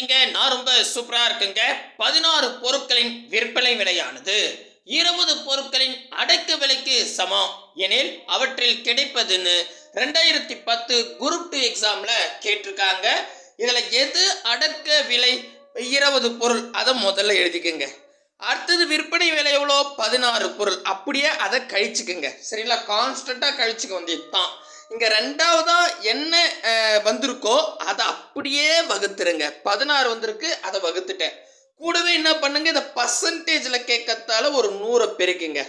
இருக்கீங்க நான் ரொம்ப சூப்பராக இருக்குங்க. பதினாறு பொருட்களின் விற்பனை விலையானது. இருபது பொருட்களின் அடக்க விலைக்கு சமம். எனில் அவற்றில் கிடைப்பதுன்னு ரெண்டாயிரத்தி பத்து குரூப் டூ எக்ஸாமில் கேட்டிருக்காங்க. இதில் எது அடக்க விலை இருபது பொருள்? அதை முதல்ல எழுதிக்கோங்க. அடுத்தது விற்பனை விலை எவ்வளோ? பதினாறு பொருள். அப்படியே அதை கழிச்சுக்குங்க. சரிங்களா? கான்ஸ்டண்ட்டாக கழிச்சுக்க வேண்டியது தான் இங்கே ரெண்டாவதாக என்ன வந்திருக்கோ அதை அப்படியே வகுத்துருங்க. பதினாறு வந்திருக்கு அதை வகுத்துட்டேன். கூடவே என்ன பண்ணுங்க இந்த பர்சன்டேஜில் கேட்கறதால ஒரு நூறை பெருக்குங்க.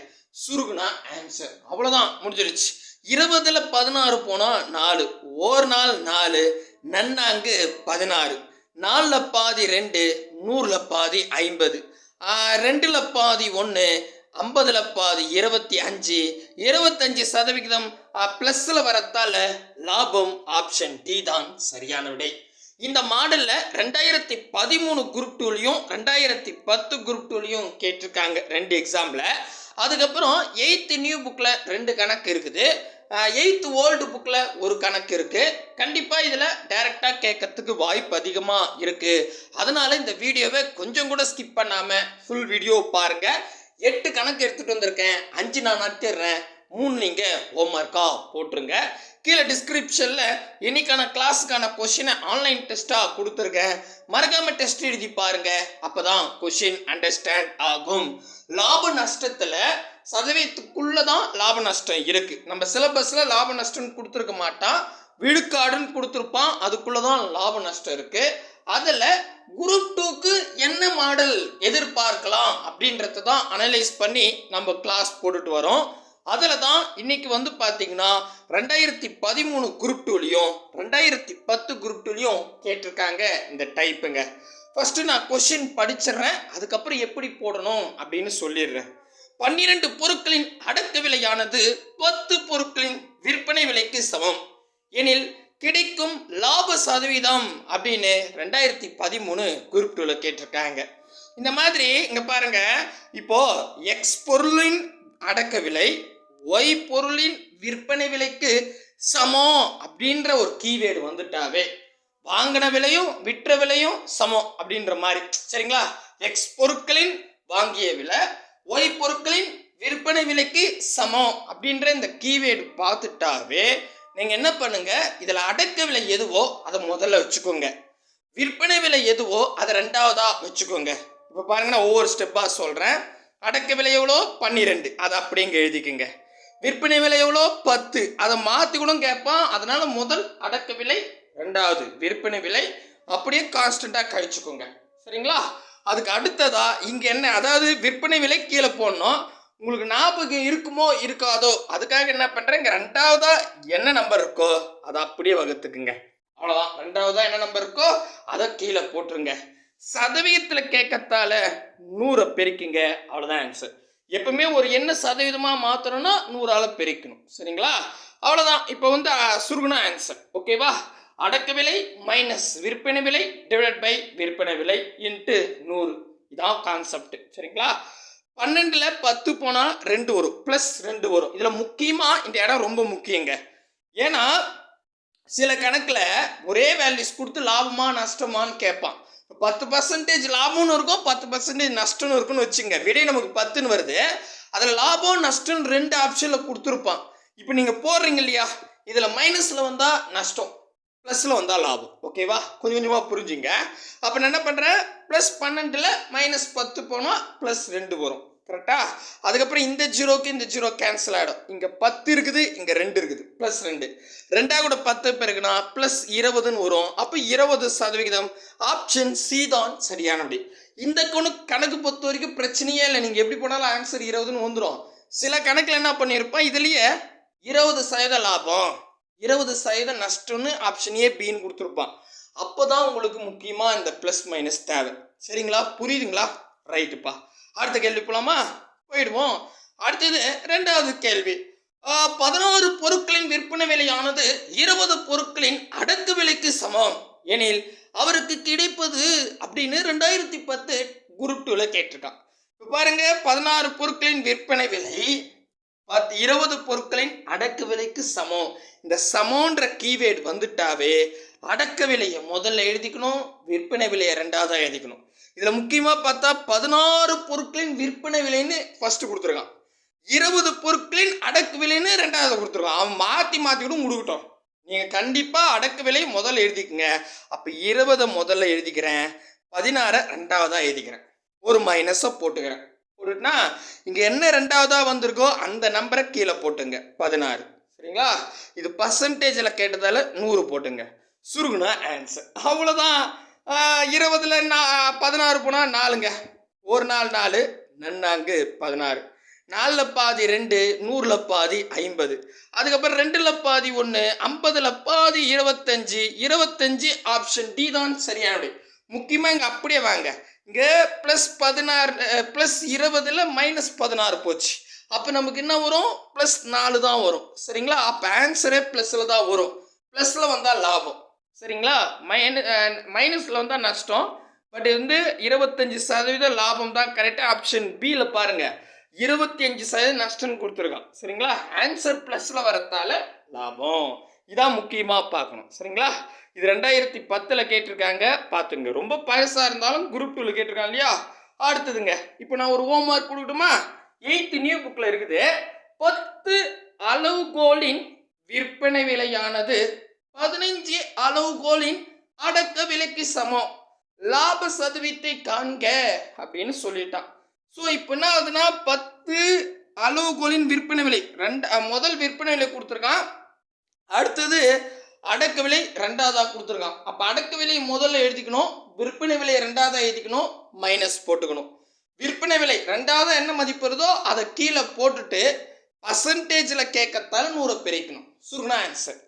சுருகுனா ஆன்சர் அவ்வளோதான் முடிஞ்சிருச்சு. இருபதுல பதினாறு போனால் நாலு. ஓர் நாள் நாலு நன்னாங்கு பதினாறு. நாலில் பாதி ரெண்டு நூறில் பாதி ஐம்பது. ரெண்டில் பாதி ஒன்று ஐம்பதில் பாதி இருபத்தி அஞ்சு. இருபத்தஞ்சு சதவிகிதம் ப்ளஸ்ஸில் வரத்தால லாபம் ஆப்ஷன் டி தான். சரியான விடை. இந்த மாடலில் ரெண்டாயிரத்தி பதிமூணு குரூப் டூலையும் ரெண்டாயிரத்தி பத்து குரூப் டூலையும் கேட்டிருக்காங்க ரெண்டு எக்ஸாமில் அதுக்கப்புறம் எயித்து நியூ புக்கில் ரெண்டு கணக்கு இருக்குது. எயித்து ஓல்டு புக்கில் ஒரு கணக்கு இருக்குது கண்டிப்பாக இதில் டைரெக்டாக கேட்கறதுக்கு வாய்ப்பு அதிகமாக இருக்குது அதனால் இந்த வீடியோவை கொஞ்சம் கூட ஸ்கிப் பண்ணாமல் ஃபுல் வீடியோ பாருங்கள் எட்டு கணக்கு எடுத்துகிட்டு வந்திருக்கேன். அஞ்சு நான் நடத்திடுறேன் மூணு நீங்கள் ஹோம்ஒர்க்காக போட்டுருங்க. கீழே டிஸ்கிரிப்ஷனில் இன்னைக்கான கிளாஸுக்கான கொஷினை ஆன்லைன் டெஸ்ட்டாக கொடுத்துருக்கேன். மறக்காமல் டெஸ்ட் எழுதி பாருங்கள் அப்போ தான் கொஷின் அண்டர்ஸ்டாண்ட் ஆகும். லாப நஷ்டத்தில் சதவீதத்துக்குள்ளே தான் லாப நஷ்டம் இருக்குது நம்ம சிலபஸில் லாப நஷ்டம்னு கொடுத்துருக்க மாட்டான் விழுக்காடுன்னு கொடுத்துருப்பான். அதுக்குள்ளே தான் லாப நஷ்டம் இருக்குது அதில் குரூப் டூக்கு என்ன மாடல் எதிர்பார்க்கலாம் அப்படின்றத தான் அனலைஸ் பண்ணி நம்ம கிளாஸ் போட்டுட்டு வரோம். அதில் தான் இன்னைக்கு வந்து பார்த்தீங்கன்னா ரெண்டாயிரத்தி பதிமூணு குரூப் டூலையும் ரெண்டாயிரத்தி பத்து குரூப் டூலையும் கேட்டிருக்காங்க இந்த டைப்புங்க ஃபஸ்ட்டு நான் கொஷின் படிச்சிடுறேன் அதுக்கப்புறம் எப்படி போடணும் அப்படின்னு சொல்லிடுறேன். பன்னிரண்டு பொருட்களின் அடக்க விலையானது பத்து பொருட்களின் விற்பனை விலைக்கு சமம். எனில் கிடைக்கும் லாப சதவீதம் அப்படின்னு ரெண்டாயிரத்தி பதிமூணு குரூப் டூவில் கேட்டிருக்காங்க. இந்த மாதிரி இங்கே பாருங்க. இப்போ எக்ஸ் பொருளின் அடக்க விலை ஒய் பொருளின் விற்பனை விலைக்கு சமம் அப்படின்ற ஒரு கீவேர்டு வந்துட்டாவே. வாங்கின விலையும் விற்ற விலையும் சமம் அப்படின்ற மாதிரி. சரிங்களா? எக்ஸ் பொருட்களின் வாங்கிய விலை ஒய் பொருட்களின் விற்பனை விலைக்கு சமம் அப்படின்ற இந்த கீவேர்டு பார்த்துட்டாவே நீங்கள் என்ன பண்ணுங்க இதில் அடக்க விலை எதுவோ அதை முதல்ல வச்சுக்கோங்க. விற்பனை விலை எதுவோ அதை ரெண்டாவதாக வச்சுக்கோங்க. இப்போ பாருங்க நான் ஒவ்வொரு ஸ்டெப்பாக சொல்கிறேன் அடக்க விலை எவ்வளோ? பன்னிரெண்டு. அதை அப்படியே இங்கே எழுதிக்கோங்க. விற்பனை விலை எவ்வளோ? பத்து. அதை மாற்றி கூட கேட்பான். அதனால் முதல் அடக்க விலை ரெண்டாவது. விற்பனை விலை அப்படியே கான்ஸ்டண்ட்டாக கழிச்சுக்கோங்க. சரிங்களா? அதுக்கு அடுத்ததா இங்கே என்ன? அதாவது விற்பனை விலை கீழே போடணும். உங்களுக்கு ஞாபகம் இருக்குமோ இருக்காதோ அதுக்காக என்ன பண்ணுறேங்க ரெண்டாவதாக ரெண்டாவதா என்ன நம்பர் இருக்கோ அதை அப்படியே வகுத்துக்குங்க. அவ்வளோதான் ரெண்டாவதா என்ன நம்பர் இருக்கோ அதை கீழே போட்டுருங்க. சதவீதத்தில் கேட்கத்தால நூறை பெருக்கிங்க. அவ்வளோதான் ஆன்சர் எப்பவுமே ஒரு என்ன சதவீதமாக மாற்றணும்னா நூறால் பெருக்கணும். சரிங்களா? அவ்வளோதான் இப்போ வந்து சுருகுனா ஆன்சர் ஓகேவா அடக்க விலை மைனஸ் விற்பனை விலை டிவைட் பை விற்பனை விலை இன்ட்டு நூறு. இதான் கான்செப்ட் சரிங்களா? பன்னெண்டில் பத்து போனால் ரெண்டு வரும் ப்ளஸ் ரெண்டு வரும். இதில் முக்கியமாக இந்த இடம் ரொம்ப முக்கியங்க. ஏன்னா சில கணக்கில் ஒரே வேல்யூஸ் கொடுத்து லாபமா நஷ்டமான்னு கேட்பான். பத்து பர்சன்டேஜ் லாபம்னு இருக்கும் பத்து பர்சன்டேஜ் நஷ்டம்னு இருக்குன்னு வச்சுங்க. விடை நமக்கு பத்துன்னு வருது. அதில் லாபம் நஷ்டம்னு ரெண்டு ஆப்ஷனில் கொடுத்துருப்பான். இப்போ நீங்கள் போடுறீங்க இல்லையா? இதில் மைனஸில் வந்தால் நஷ்டம் ப்ளஸில் வந்தால் லாபம். ஓகேவா கொஞ்சம் கொஞ்சமாக புரிஞ்சுங்க. அப்போ நான் என்ன பண்ணுறேன் ப்ளஸ் பன்னெண்டில் மைனஸ் பத்து போனால் ப்ளஸ் ரெண்டு வரும். கரெக்டா அதுக்கப்புறம் இந்த ஜீரோக்கு இந்த ஜீரோ கேன்சல் ஆகிடும் இங்கே பத்து இருக்குது இங்கே ரெண்டு இருக்குது. ப்ளஸ் ரெண்டு. ரெண்டாக கூட பத்து பிறகுனா ப்ளஸ் இருபதுன்னு வரும். அப்போ இருபது சதவிகிதம் ஆப்ஷன் சி தான் சரியான அப்படி இந்த கணக்கு கணக்கு பொறுத்த வரைக்கும் பிரச்சனையே இல்லை. நீங்கள் எப்படி போனாலும் ஆன்சர் இருபதுன்னு வந்துடும் சில கணக்கில் என்ன பண்ணியிருப்போம் இதுலேயே இருபது சதவீத லாபம். இருபது சதவீத நஷ்டம்னு ஆப்ஷன் ஏ பின்னு கொடுத்துருப்பான். அப்போ தான் உங்களுக்கு முக்கியமாக இந்த ப்ளஸ் மைனஸ் தேவை. சரிங்களா? புரியுதுங்களா? ரைட்டுப்பா அடுத்த கேள்வி போலாமா? போயிடுவோம். அடுத்தது ரெண்டாவது கேள்வி. பதினோரு பொருட்களின் விற்பனை விலையானது இருபது பொருட்களின் அடக்கு விலைக்கு சமம். எனில் அவருக்கு கிடைப்பது அப்படின்னு ரெண்டாயிரத்தி பத்து குரூப் டூவில் கேட்டிருக்கான். இப்போ பாருங்க பதினாறு பொருட்களின் விற்பனை விலை பத்து இருபது பொருட்களின் அடக்கு விலைக்கு சமம். இந்த சமோன்ற கீவேர்டு வந்துட்டாவே அடக்க விலையை முதல்ல எழுதிக்கணும் விற்பனை விலையை ரெண்டாவதாக எழுதிக்கணும். இதில் முக்கியமாக பார்த்தா பதினாறு பொருட்களின் விற்பனை விலைன்னு ஃபஸ்ட்டு கொடுத்துருக்கான். இருபது பொருட்களின் அடக்கு விலைன்னு ரெண்டாவது கொடுத்துருக்கான். அவன் மாற்றி மாற்றி கூட முடிக்கட்டும் நீங்கள் கண்டிப்பாக அடக்கு விலை முதல்ல எழுதிக்கங்க. அப்போ இருபதை முதல்ல எழுதிக்கிறேன். பதினாறை ரெண்டாவதாக எழுதிக்கிறேன். ஒரு மைனஸை போட்டுக்கிறேன். போட்டுட்டுனா இங்கே என்ன ரெண்டாவதாக வந்திருக்கோ அந்த நம்பரை கீழே போட்டுங்க. பதினாறு. சரிங்களா? இது பர்சன்டேஜில் கேட்டதால் நூறு போட்டுங்க. சுருகுனா ஆன்சர் அவ்வளோதான் இருபதுல நான் பதினாறு போனால் நாலுங்க. ஒரு நாள் நாலு நன்னாங்கு பதினாறு. நாலில் பாதி ரெண்டு நூறில் பாதி ஐம்பது. அதுக்கப்புறம் ரெண்டில் பாதி ஒன்று ஐம்பதில் பாதி இருபத்தஞ்சி. இருபத்தஞ்சு ஆப்ஷன் டி தான் சரியான முக்கியமாக இங்கே அப்படியே வாங்க. இங்கே ப்ளஸ் பதினாறு ப்ளஸ் இருபதில் மைனஸ் பதினாறு போச்சு. அப்போ நமக்கு என்ன வரும்? ப்ளஸ் நாலு தான் வரும். சரிங்களா? அப்போ ஆன்சரே ப்ளஸில் தான் வரும். ப்ளஸில் வந்தால் லாபம். சரிங்களா? மைனஸ் மைனஸில் வந்தால் நஷ்டம். பட் வந்து இருபத்தஞ்சி சதவீத லாபம் தான் கரெக்டாக ஆப்ஷன் பியில் பாருங்கள் இருபத்தி அஞ்சு சதவீதம் நஷ்டம்னு கொடுத்துருக்கான். சரிங்களா? ஆன்சர் ப்ளஸில் வரத்தால லாபம். இதான் முக்கியமாக பார்க்கணும். சரிங்களா? இது ரெண்டாயிரத்தி பத்தில் கேட்டிருக்காங்க. பார்த்துங்க. ரொம்ப பழசாக இருந்தாலும் குரூப் டூவில் கேட்டிருக்காங்க இல்லையா? அடுத்ததுங்க. இப்போ நான் ஒரு ஹோம் ஒர்க் கொடுக்கட்டுமா எயித்து நியூ புக்கில் இருக்குது. பத்து அளவுகோலின் விற்பனை விலையானது பதினைஞ்சு அளவுகோலின் அடக்க விலைக்கு சமம். லாப சதவீதத்தை காண்க அப்படின்னு சொல்லிட்டான். ஸோ இப்போ என்ன ஆகுதுன்னா பத்து அளவுகோலின் விற்பனை விலை ரெண்டு முதல் விற்பனை விலை கொடுத்துருக்கான். அடுத்தது அடக்க விலை ரெண்டாவதாக கொடுத்துருக்கான். அப்போ அடக்க விலை முதல்ல எழுதிக்கணும் விற்பனை விலை ரெண்டாவதாக எழுதிக்கணும் மைனஸ் போட்டுக்கணும். விற்பனை விலை ரெண்டாவது என்ன மதிப்பு இருதோ அதை கீழே போட்டுட்டு பர்சன்டேஜில் கேட்கத்தால் நூறை பிரிக்கணும். சுருனா ஆன்சர்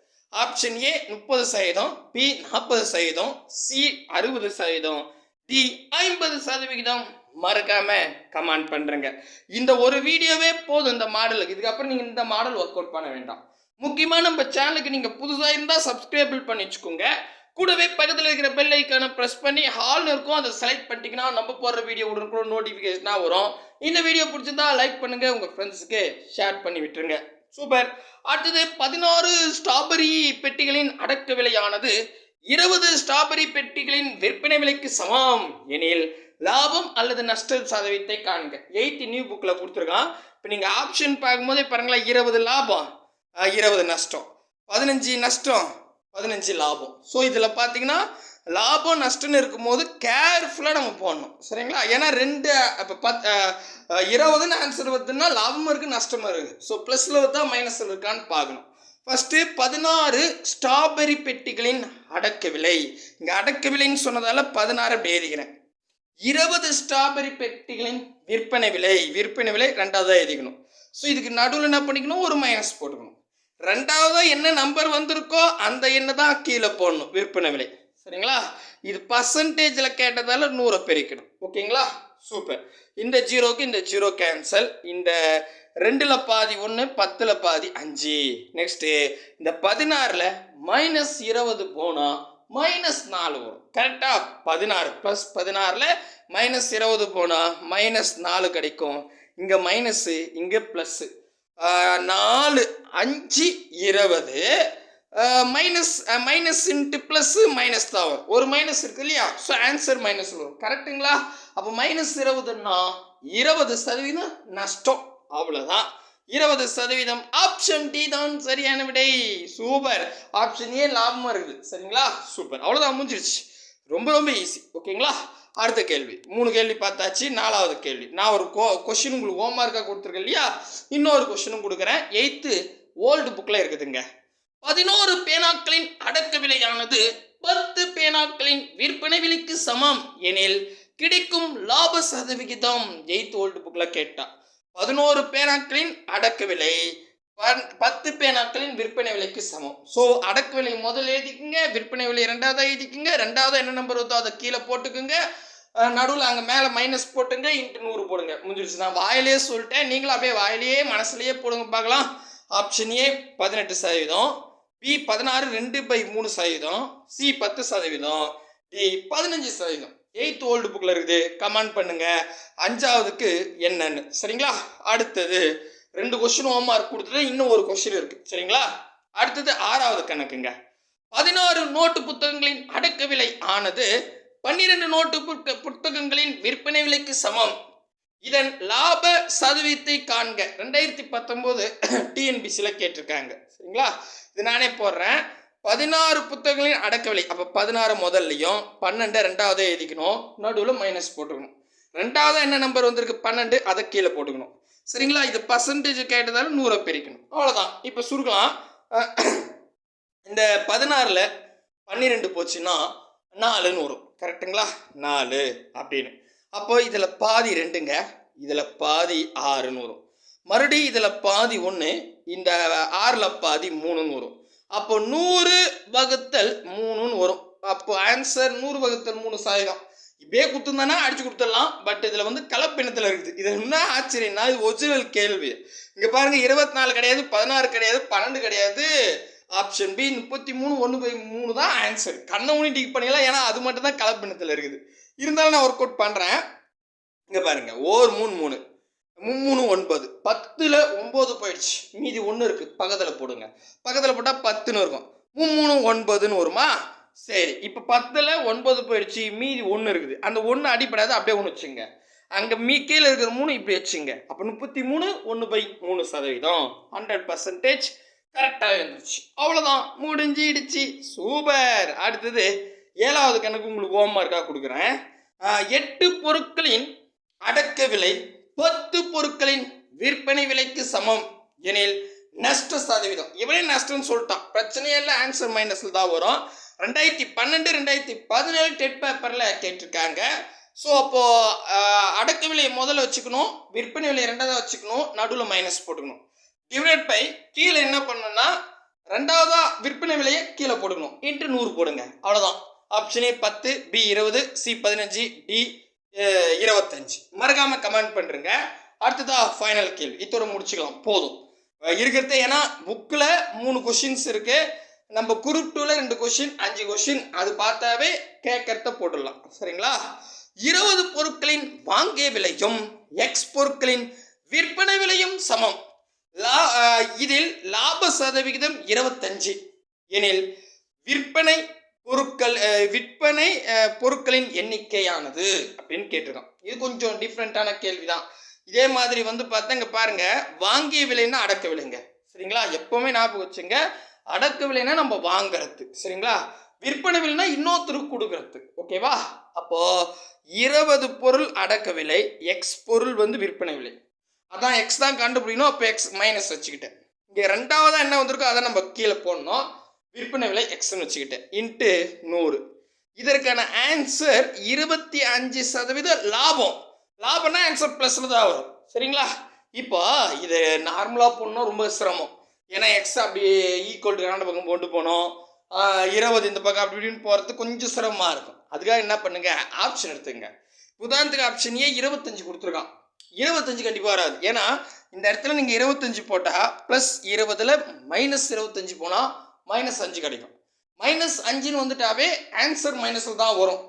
ஆப்ஷன் ஏ முப்பது சதவீதம். பி நாற்பது சதவீதம். சி அறுபது சதவீதம். டி ஐம்பது சதவிகிதம். மறக்காம கமெண்ட் பண்ணுறேங்க இந்த ஒரு வீடியோவே போதும் இந்த மாடலுக்கு. இதுக்கப்புறம் நீங்கள் இந்த மாடல் ஒர்க் அவுட் பண்ண வேண்டாம். முக்கியமாக நம்ம சேனலுக்கு நீங்கள் புதுசாக இருந்தால் சப்ஸ்கிரைபிள் பண்ணி வச்சுக்கோங்க. கூடவே பக்கத்தில் இருக்கிற பெல் ஐக்கானை ப்ரெஸ் பண்ணி ஹால்னு இருக்கும் அதை செலக்ட் பண்ணிட்டீங்கன்னா நம்ம போடுற வீடியோ உடனுக்குள்ள நோட்டிஃபிகேஷனாக வரும். இந்த வீடியோ பிடிச்சிருந்தா லைக் பண்ணுங்கள் உங்கள் ஃப்ரெண்ட்ஸுக்கு ஷேர் பண்ணி விட்டுருங்க. சூப்பர். அடுத்தது பதினாறு ஸ்ட்ராபெரி பெட்டிகளின் அடக்க விலையானது இருபது ஸ்ட்ராபெரி பெட்டிகளின் விற்பனை விலைக்கு சமம் எனில் லாபம் அல்லது நஷ்ட சதவீதத்தை காண்க. எயித்து நியூ புக்கில் கொடுத்துருக்கான். இப்போ நீங்கள் ஆப்ஷன் பார்க்கும்போதே பாருங்களேன் இருபது லாபம் இருபது நஷ்டம். பதினஞ்சு நஷ்டம் பதினஞ்சு லாபம். ஸோ இதில் பார்த்தீங்கன்னா லாபம் நஷ்டம்னு இருக்கும்போது கேர்ஃபுல்லாக நம்ம போடணும். சரிங்களா? ஏன்னா ரெண்டு இப்போ பத் இருபதுன்னு ஆன்சர் வருதுன்னா லாபமும் இருக்குது நஷ்டமும் இருக்குது ஸோ ப்ளஸில் தான் மைனஸில் இருக்கான்னு பார்க்கணும். ஃபஸ்ட்டு பதினாறு ஸ்ட்ராபெரி பெட்டிகளின் அடக்க விலை. இங்கே அடக்க விலைன்னு சொன்னதால் பதினாறு அப்படி எழுதிக்கிறேன். இருபது ஸ்ட்ராபெரி பெட்டிகளின் விற்பனை விலை. விற்பனை விலை ரெண்டாவதாக எழுதிக்கணும். ஸோ இதுக்கு நடுவில் என்ன பண்ணிக்கணும்? ஒரு மைனஸ் போட்டுக்கணும். ரெண்டாவதாக என்ன நம்பர் வந்திருக்கோ அந்த எண்ணை தான் கீழே போடணும் விற்பனை விலை. சரிங்களா? இது பர்சன்டேஜில் கேட்டதால் நூறை பெருக்கணும். ஓகேங்களா? சூப்பர். இந்த ஜீரோக்கு இந்த ஜீரோ கேன்சல் இந்த ரெண்டில் பாதி ஒன்று பத்தில் பாதி அஞ்சு. நெக்ஸ்ட்டு இந்த பதினாறில் மைனஸ் இருபது போனால் மைனஸ் நாலு வரும். கரெக்டாக பதினாறு ப்ளஸ் பதினாறில் மைனஸ் இருபது போனால் மைனஸ் நாலு கிடைக்கும். இங்கே மைனஸ்ஸு இங்கே ப்ளஸ்ஸு நாலு அஞ்சு இருபது. Minus minus into plus minus தான் வரும். ஒரு மைனஸ் இருக்கு இல்லையா? ஸோ ஆன்சர் மைனஸ் வரும். கரெக்டுங்களா அப்போ மைனஸ் இருபதுன்னா இருபது சதவீதம் நஷ்டம். அவ்வளோதான் இருபது சதவீதம் ஆப்ஷன் டி தான் சரியான விடை. சூப்பர் ஆப்ஷன் ஏ லாபமாக இருக்குது. சரிங்களா? சூப்பர் அவ்வளோதான் முடிஞ்சிருச்சு. ரொம்ப ரொம்ப ஈஸி ஓகேங்களா அடுத்த கேள்வி. மூணு கேள்வி பார்த்தாச்சு. நாலாவது கேள்வி. நான் ஒரு கோ கொஷின் உங்களுக்கு ஹோம்ஒர்க்காக கொடுத்துருக்கேன் இல்லையா? இன்னொரு கொஷினும் கொடுக்குறேன். எயித்து ஓல்டு புக்கில் இருக்குதுங்க. பதினோரு பேனாக்களின் அடக்க விலையானது பத்து பேனாக்களின் விற்பனை விலைக்கு சமம் எனில் கிடைக்கும் லாப சதவிகிதம் ஜெயித் ஓல்டு புக்கில் கேட்டா. பதினோரு பேனாக்களின் அடக்க விலை பன்- பத்து பேனாக்களின் விற்பனை விலைக்கு சமம். ஸோ அடக்க விலை முதல்ல எழுதிக்குங்க விற்பனை விலை ரெண்டாவதாக எழுதிக்குங்க ரெண்டாவது என்ன நம்பர் வருதோ அதை கீழே போட்டுக்குங்க. நடுவில் அங்கே மேலே மைனஸ் போட்டுங்க இன்ட்டு நூறு போடுங்க. முடிஞ்சிருச்சு. நான் வாயிலே சொல்லிட்டேன். நீங்களும் அப்படியே வாயிலேயே மனசுலயே போடுங்க பார்க்கலாம். ஆப்ஷன் ஏ பதினெட்டு சதவீதம். பி பதினாறு ரெண்டு பை மூணு சதவீதம் சி பத்து சதவீதம் டி பதினஞ்சு சதவீதம். எயித் ஓல்டு புக்கில் இருக்குது. கமெண்ட் பண்ணுங்க. அஞ்சாவதுக்கு என்னன்னு. சரிங்களா? அடுத்தது ரெண்டு கொஸ்டின் ஹோம் மார்க் கொடுத்துட்டு இன்னும் ஒரு கொஸ்டின் இருக்கு. சரிங்களா? அடுத்தது ஆறாவது கணக்குங்க. பதினாறு நோட்டு புத்தகங்களின் அடக்க விலை ஆனது பன்னிரண்டு நோட்டு புத்த- புத்தகங்களின் விற்பனை விலைக்கு சமம். இதன் லாப சதவீதத்தை காண்க. ரெண்டாயிரத்தி பத்தொம்போது டிஎன்பிசியில் கேட்டிருக்காங்க. சரிங்களா? இது நானே போடுறேன். பதினாறு புத்தகங்களின் அடக்கவில்லை அப்போ பதினாறு முதல்லையும் பன்னெண்டு ரெண்டாவது எழுதிக்கணும். நடுவில் மைனஸ் போட்டுக்கணும். ரெண்டாவது என்ன நம்பர் வந்திருக்கு? பன்னெண்டு. அதை கீழே போட்டுக்கணும். சரிங்களா? இது பர்சன்டேஜ் கேட்டதால நூறை பிரிக்கணும். அவ்வளோதான் இப்போ சுருக்கலாம். இந்த பதினாறில் பன்னிரெண்டு போச்சுன்னா நாலுன்னு வரும் கரெக்டுங்களா நாலு அப்படின்னு. அப்போ இதில் பாதி ரெண்டுங்க இதில் பாதி ஆறுன்னு வரும் மறுபடியும் இதில் பாதி ஒன்று இந்த ஆறில் பாதி மூணுன்னு வரும் அப்போ நூறு வகுத்தல் மூணுன்னு வரும். அப்போ ஆன்சர் நூறு வகுத்தல் மூணு சதவீதம். இப்படியே கொடுத்துருந்தானா அடிச்சு கொடுத்துடலாம். பட் இதில் வந்து கலப்பினத்தில் இருக்குது. இது என்ன ஆச்சரியம்னா இது ஒரிஜினல் கேள்வி. இங்கே பாருங்கள் இருபத்தி நாலு கிடையாது பதினாறு கிடையாது பன்னெண்டு கிடையாது. ஆப்ஷன் பி முப்பத்தி மூணு ஒன்று பை மூணு தான் ஆன்சர் கண்ணை ஊனி டிக் பண்ணிக்கலாம் ஏன்னா அது மட்டும் தான் கலப்பினத்தில் இருக்குது. இருந்தாலும் நான் ஒர்க் அவுட் பண்ணுறேன் இங்கே பாருங்க ஓர் மூணு மூணு. மும்மூணு ஒன்பது. பத்தில் ஒம்பது போயிடுச்சு. மீதி ஒன்று இருக்குது பக்கத்தில் போடுங்க. பக்கத்தில் போட்டால் பத்துன்னு இருக்கும். மும்மூணு ஒன்பதுன்னு வருமா? சரி இப்போ பத்தில் ஒன்பது போயிடுச்சு மீதி ஒன்று இருக்குது. அந்த ஒன்று அடிப்படாது அப்படியே ஒன்று வச்சுங்க. அங்கே மீ கீழே இருக்கிற மூணு இப்படி வச்சுங்க. அப்போ முப்பத்தி மூணு ஒன்று பை மூணு சதவீதம். ஹண்ட்ரட் பர்சன்டேஜ் கரெக்டாக இருந்துச்சு அவ்வளோதான் முடிஞ்சிடுச்சு. சூப்பர். அடுத்தது ஏழாவது கணக்கு உங்களுக்கு ஹோம்ஒர்க்காக கொடுக்குறேன். எட்டு பொருட்களின் அடக்க விலை பத்து பொருட்களின் விற்பனை விலைக்கு சமம் எனில் நஷ்ட சதவீதம். இவனே நஷ்டம்னு சொல்லிட்டான். பிரச்சனையே இல்லை ஆன்சர் மைனஸில் தான் வரும். ரெண்டாயிரத்தி பன்னெண்டு ரெண்டாயிரத்தி பதினேழு டெட் பேப்பரில் கேட்டிருக்காங்க. ஸோ அப்போது அடக்க விலையை முதல்ல வச்சுக்கணும். விற்பனை விலையை ரெண்டாவது வச்சுக்கணும். நடுவில் மைனஸ் போட்டுக்கணும். டிவைட் பை கீழே என்ன பண்ணணும்னா ரெண்டாவதா விற்பனை விலையை கீழே போட்டுக்கணும் இன்ட்டு நூறு போடுங்க. அவ்வளோதான் ஆப்ஷன் ஏ பத்து பி இருபது சி பதினஞ்சு டி இருபத்தஞ்சு. மறக்காமல் கமெண்ட் பண்ணுறங்க அடுத்ததா ஃபைனல் கேள்வி. இத்தோட முடிச்சுக்கலாம். போதும். இருக்கிறது ஏன்னா புக்கில் மூணு கொஷின்ஸ் இருக்குது நம்ம குரூப் டூவில் ரெண்டு கொஷின் அஞ்சு கொஷின் அது பார்த்தாவே கேட்கறத போட்டுடலாம். சரிங்களா? இருபது பொருட்களின் வாங்கிய விலையும் எக்ஸ் பொருட்களின் விற்பனை விலையும் சமம். லா இதில் லாப சதவிகிதம் இருபத்தஞ்சு. எனில் விற்பனை பொருட்கள் விற்பனை பொருட்களின் எண்ணிக்கையானது அப்படின்னு கேட்டிருக்கோம். இது கொஞ்சம் டிஃப்ரெண்ட்டான கேள்வி தான் இதே மாதிரி வந்து பார்த்தா இங்கே பாருங்க வாங்கிய விலைன்னா அடக்க விலைங்க. சரிங்களா? எப்பவுமே ஞாபகம் வச்சுங்க. அடக்க விலைன்னா நம்ம வாங்குறது. சரிங்களா? விற்பனை விலைனா இன்னொருத்தருக்கு கொடுக்கறது. ஓகேவா அப்போ இருபது பொருள் அடக்க விலை எக்ஸ் பொருள் வந்து விற்பனை விலை. அதான் எக்ஸ் தான் கண்டுபிடிக்கணும் அப்போ எக்ஸ் மைனஸ் வச்சுக்கிட்டேன். இங்கே ரெண்டாவதாக என்ன வந்திருக்கோ அதை நம்ம கீழே போடணும். விற்பனை விலை எக்ஸ்ன்னு வச்சுக்கிட்டேன் இன்ட்டு நூறு. இதற்கான ஆன்சர் இருபத்தி அஞ்சு சதவீத லாபம். லாபம்னா ஆன்சர் ப்ளஸில் தான் வரும். சரிங்களா? இப்போ இது நார்மலாக போடணும் ரொம்ப சிரமம். ஏன்னா எக்ஸ் அப்படி ஈக்குவல் டு ரெண்டு பக்கம் போட்டு போனோம். இருபது இந்த பக்கம் அப்படி இப்படின்னு போகிறது கொஞ்சம் சிரமமாக இருக்கும். அதுக்காக என்ன பண்ணுங்கள் ஆப்ஷன் எடுத்துங்க உதாரணத்துக்கு ஆப்ஷன் ஏ இருபத்தஞ்சு கொடுத்துருக்கான். இருபத்தஞ்சு கண்டிப்பாக வராது. ஏன்னா இந்த இடத்துல நீங்கள் இருபத்தஞ்சு போட்டால் ப்ளஸ் இருபதில் மைனஸ் இருபத்தஞ்சு போனால் மைனஸ் அஞ்சு கிடைக்கும். மைனஸ் அஞ்சுன்னு வந்துட்டாவே ஆன்சர் மைனஸில் தான் வரும்.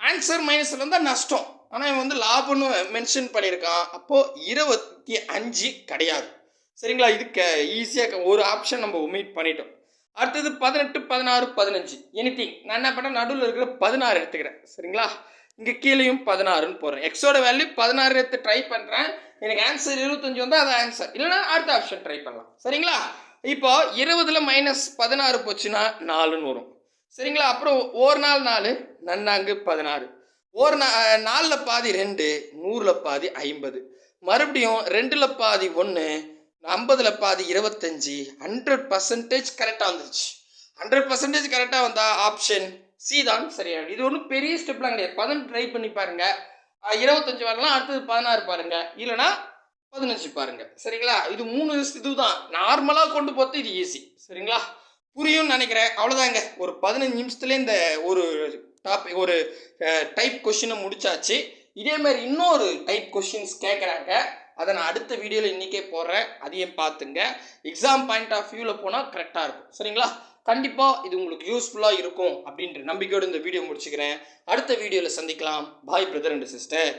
ஆன்சர் மைனஸில் இருந்தால் நஷ்டம். ஆனால் இவன் வந்து லாபம்னு மென்ஷன் பண்ணியிருக்கான். அப்போது இருபத்தி அஞ்சு கிடையாது. சரிங்களா? இதுக்கு ஈஸியாக ஒரு ஆப்ஷன் நம்ம ஒமிட் பண்ணிட்டோம். அடுத்தது பதினெட்டு பதினாறு பதினஞ்சு. எனிதிங் நான் என்ன பண்ணேன்? நடுவில் இருக்கிற பதினாறு எடுத்துக்கிறேன். சரிங்களா? இங்கே கீழேயும் பதினாறுன்னு போடுறேன். எக்ஸோட வேல்யூ பதினாறு எடுத்து ட்ரை பண்ணுறேன் எனக்கு ஆன்சர் இருபத்தஞ்சு வந்தால் அது ஆன்சர் இல்லைன்னா அடுத்த ஆப்ஷன் ட்ரை பண்ணலாம். சரிங்களா? இப்போ இருபதில் மைனஸ் பதினாறு போச்சுன்னா நாலுன்னு வரும். சரிங்களா? அப்புறம் ஒரு நாள் நாலு நன்னாங்கு பதினாறு. ஒரு நா நாலில் பாதி ரெண்டு நூறில் பாதி ஐம்பது. மறுபடியும் ரெண்டில் பாதி ஒன்று ஐம்பதில் பாதி இருபத்தஞ்சி. ஹண்ட்ரட் பர்சன்டேஜ் கரெக்டாக வந்துருச்சு. ஹண்ட்ரட் பர்சன்டேஜ் கரெக்டாக வந்தால் ஆப்ஷன் சி தான் சரியான இது ஒன்றும் பெரிய ஸ்டெப்லாம் கிடையாது. பதினெட்டு ட்ரை பண்ணி பாருங்கள் இருபத்தஞ்சி வரலாம் அடுத்தது பதினாறு பாருங்க. இல்லைன்னா பதினஞ்சு பாருங்க. சரிங்களா? இது மூணு இது தான். நார்மலாக கொண்டு போகிறது இது ஈஸி சரிங்களா? புரியும்னு நினைக்கிறேன். அவ்வளோதாங்க ஒரு பதினஞ்சு நிமிஷத்துலேயே இந்த ஒரு டாபிக் ஒரு டைப் கொஷினை முடிச்சாச்சு. இதே மாதிரி இன்னொரு டைப் கொஷின்ஸ் கேட்குறாங்க அதை நான் அடுத்த வீடியோவில் இன்றைக்கே போடுறேன். அதையும் பார்த்துங்க. எக்ஸாம் பாயிண்ட் ஆஃப் வியூவில் போனால் கரெக்டாக இருக்கும். சரிங்களா? கண்டிப்பாக இது உங்களுக்கு யூஸ்ஃபுல்லாக இருக்கும் அப்படின்ற நம்பிக்கையோடு இந்த வீடியோ முடிச்சுக்கிறேன். அடுத்த வீடியோவில் சந்திக்கலாம். பாய் பிரதர் அண்ட் சிஸ்டர்